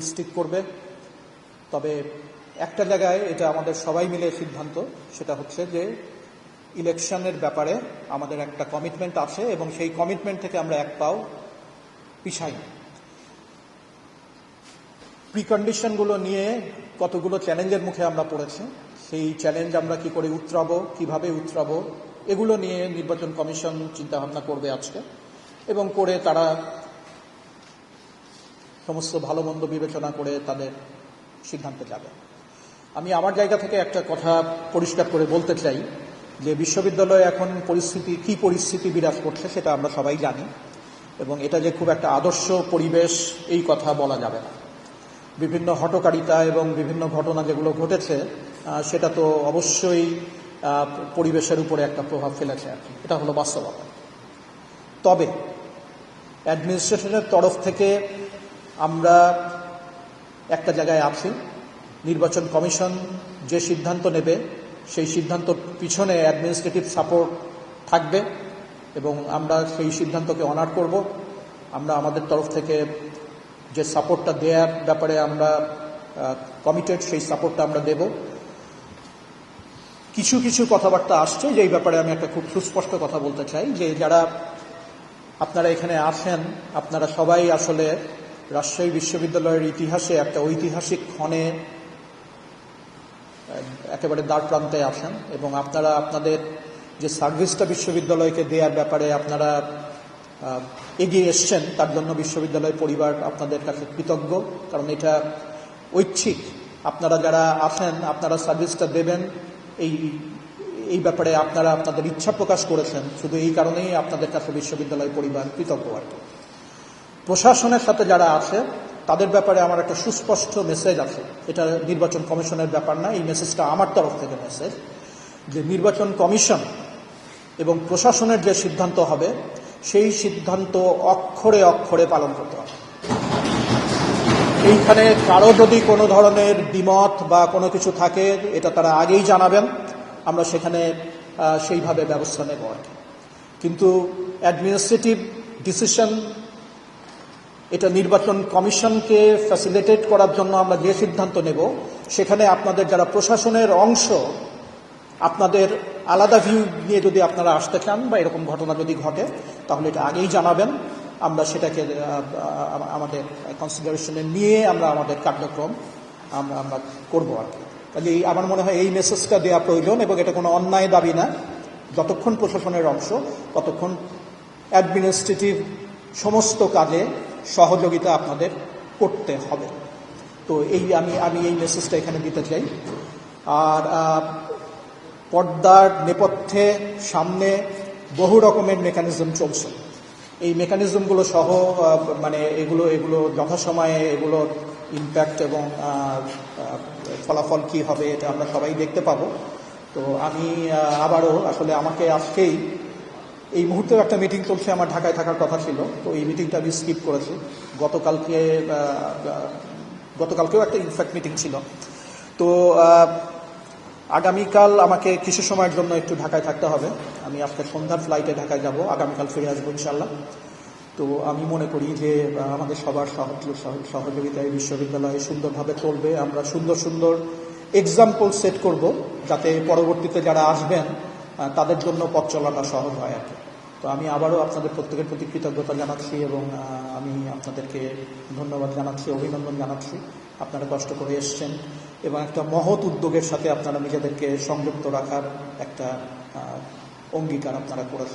Stick করবে। তবে একটা জায়গায় এটা আমাদের সবাই মিলে সিদ্ধান্ত, সেটা হচ্ছে যে ইলেকশনের ব্যাপারে আমাদের একটা কমিটমেন্ট আছে এবং সেই কমিটমেন্ট থেকে আমরা এক পাও পিছাই। প্রিকন্ডিশনগুলো নিয়ে কতগুলো চ্যালেঞ্জের মুখে আমরা পড়েছি, সেই চ্যালেঞ্জ আমরা কি করে উতরাবো কীভাবে উতরাবো এগুলো নিয়ে নির্বাচন কমিশন চিন্তাভাবনা করবে আজকে। এবং করে তারা সমস্ত ভালো মন্দ বিবেচনা করে তাদের সিদ্ধান্তে যাবে। আমি আমার জায়গা থেকে একটা কথা পরিষ্কার করে বলতে চাই যে বিশ্ববিদ্যালয়ে এখন পরিস্থিতি, কি পরিস্থিতি বিরাজ করছে সেটা আমরা সবাই জানি এবং এটা যে খুব একটা আদর্শ পরিবেশ, এই কথা বলা যাবে না। বিভিন্ন হটকারিতা এবং বিভিন্ন ঘটনা যেগুলো ঘটেছে সেটা তো অবশ্যই পরিবেশের উপরে একটা প্রভাব ফেলেছে আর কি। এটা হলো বাস্তবতা। তবে অ্যাডমিনিস্ট্রেশনের তরফ থেকে আমরা একটা জায়গায় আছি। নির্বাচন কমিশন যে সিদ্ধান্ত নেবে, সেই সিদ্ধান্তর পিছনে অ্যাডমিনিস্ট্রেটিভ সাপোর্ট থাকবে এবং আমরা সেই সিদ্ধান্তকে অনার করব। আমরা আমাদের তরফ থেকে যে সাপোর্টটা দেওয়ার ব্যাপারে আমরা কমিটেড সেই সাপোর্টটা আমরা দেব। কিছু কিছু কথাবার্তা আসছে যেই ব্যাপারে আমি একটা খুব সুস্পষ্ট কথা বলতে চাই যে যারা আপনারা এখানে আসেন, আপনারা সবাই আসলে রাজশাহী বিশ্ববিদ্যালয়ের ইতিহাসে একটা ঐতিহাসিক ক্ষণে একেবারে দ্বার প্রান্তে আসেন এবং আপনারা, আপনাদের যে সার্ভিসটা বিশ্ববিদ্যালয়কে দেওয়ার ব্যাপারে আপনারা এগিয়ে এসছেন, তার জন্য বিশ্ববিদ্যালয় পরিবার আপনাদের কাছে কৃতজ্ঞ। কারণ এটা ঐচ্ছিক। আপনারা যারা আসেন, আপনারা সার্ভিসটা দেবেন, এই এই ব্যাপারে আপনারা আপনাদের ইচ্ছা প্রকাশ করেছেন। শুধু এই কারণেই আপনাদের কাছে বিশ্ববিদ্যালয় পরিবার কৃতজ্ঞ আর কি। প্রশাসনের সাথে যারা আছে, তাদের ব্যাপারে আমার একটা সুস্পষ্ট মেসেজ আছে। এটা নির্বাচন কমিশনের ব্যাপার না, এই মেসেজটা আমার তরফ থেকে মেসেজ যে নির্বাচন কমিশন এবং প্রশাসনের যে সিদ্ধান্ত হবে, সেই সিদ্ধান্ত অক্ষরে অক্ষরে পালন করতে হবে। এইখানে কারও যদি কোনো ধরনের দ্বিমত বা কোনো কিছু থাকে, এটা তারা আগেই জানাবেন। আমরা সেখানে সেইভাবে ব্যবস্থা নেব আর কিন্তু অ্যাডমিনিস্ট্রেটিভ ডিসিশন এটা নির্বাচন কমিশনকে ফ্যাসিলিটেট করার জন্য আমরা যে সিদ্ধান্ত নেব, সেখানে আপনাদের যারা প্রশাসনের অংশ, আপনাদের আলাদা ভিউ নিয়ে যদি আপনারা আসতে চান বা এরকম ঘটনা যদি ঘটে, তাহলে এটা আগেই জানাবেন। আমরা সেটাকে আমাদের কনসিডারেশনে নিয়ে আমরা আমাদের কার্যক্রম আমরা আমরা করব আর কি। কাজে আমার মনে হয় এই মেসেজটা দেওয়া প্রয়োজন এবং এটা কোনো অন্যায় দাবি না। যতক্ষণ প্রশাসনের অংশ, ততক্ষণ অ্যাডমিনিস্ট্রেটিভ সমস্ত কাজে সহযোগিতা আপনাদের করতে হবে। তো এই আমি আমি এই মেসেজটা এখানে দিতে চাই। আর পর্দার নেপথ্যে সামনে বহু রকমের মেকানিজম চলছে। এই মেকানিজমগুলো সহ মানে এগুলো এগুলো যথাসময়ে এগুলোর ইম্প্যাক্ট এবং ফলাফল কি হবে এটা আমরা সবাই দেখতে পাবো। তো আমি আবারও আসলে আমাকে আজকেই এই মুহূর্তেও একটা মিটিং চলছে, আমার ঢাকায় থাকার কথা ছিল। তো এই মিটিংটা আমি স্কিপ করেছি। গতকালকে গতকালকেও একটা ইনফ্যাক্ট মিটিং ছিল। তো আগামীকাল আমাকে কিছু সময়ের জন্য একটু ঢাকায় থাকতে হবে। আমি আজকে সন্ধ্যার ফ্লাইটে ঢাকায় যাব, আগামীকাল ফিরে আসব ইনশাল্লাহ তো আমি মনে করি যে আমাদের সবার সহযোগিতায় বিশ্ববিদ্যালয় সুন্দরভাবে চলবে। আমরা সুন্দর সুন্দর এক্সাম্পল সেট করব, যাতে পরবর্তীতে যারা আসবেন তাদের জন্য পথ চলাটা সহজ হয় আর কি। তো আমি আবারও আপনাদের প্রত্যেকের প্রতি কৃতজ্ঞতা জানাচ্ছি এবং আমি আপনাদেরকে ধন্যবাদ জানাচ্ছি, অভিনন্দন জানাচ্ছি। আপনারা কষ্ট করে এসছেন এবং একটা মহৎ উদ্যোগের সাথে আপনারা নিজেদেরকে সংযুক্ত রাখার একটা অঙ্গীকার আপনারা করেছেন।